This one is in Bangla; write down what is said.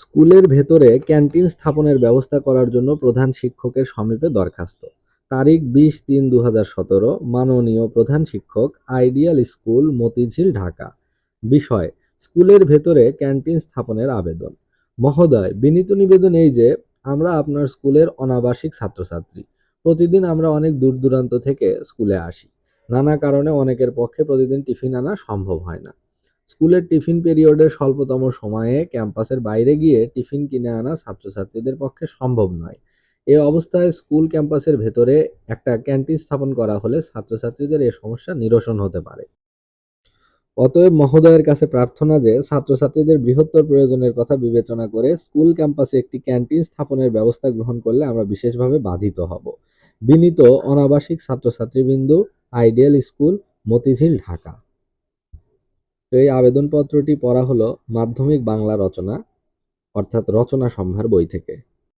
স্কুলের ভেতরে ক্যান্টিন স্থাপনের ব্যবস্থা করার জন্য প্রধান শিক্ষকের সমীপে দরখাস্ত। তারিখ বিশ তিন দু হাজার সতেরো, মাননীয় প্রধান শিক্ষক, আইডিয়াল স্কুল, মতিঝিল, ঢাকা। বিষয়, স্কুলের ভেতরে ক্যান্টিন স্থাপনের আবেদন। মহোদয়, বিনীত নিবেদন এই যে, আমরা আপনার স্কুলের অনাবাসিক ছাত্রছাত্রী। প্রতিদিন আমরা অনেক দূর দূরান্ত থেকে স্কুলে আসি। নানা কারণে অনেকের পক্ষে প্রতিদিন টিফিন আনা সম্ভব হয় না। স্কুলের টিফিন পিরিয়ডের স্বল্পতম সময়ে ক্যাম্পাসের বাইরে গিয়ে টিফিন কিনে আনা ছাত্রছাত্রীদের পক্ষে সম্ভব নয়। এ অবস্থায় স্কুল ক্যাম্পাসের ভেতরে একটা ক্যান্টিন স্থাপন করা হলে ছাত্রছাত্রীদের এ সমস্যা নিরসন হতে পারে। অতএব মহোদয়ের কাছে প্রার্থনা যে ছাত্রছাত্রীদের বৃহত্তর প্রয়োজনের কথা বিবেচনা করে স্কুল ক্যাম্পাসে একটি ক্যান্টিন স্থাপনের ব্যবস্থা গ্রহণ করলে আমরা বিশেষভাবে বাধিত হব। বিনীত অনাবাসিক ছাত্রছাত্রীবৃন্দু, আইডিয়াল স্কুল, মতিঝিল, ঢাকা। তো এই আবেদনপত্রটি পড়া হলো মাধ্যমিক বাংলা রচনা অর্থাৎ রচনা সম্ভার বই থেকে।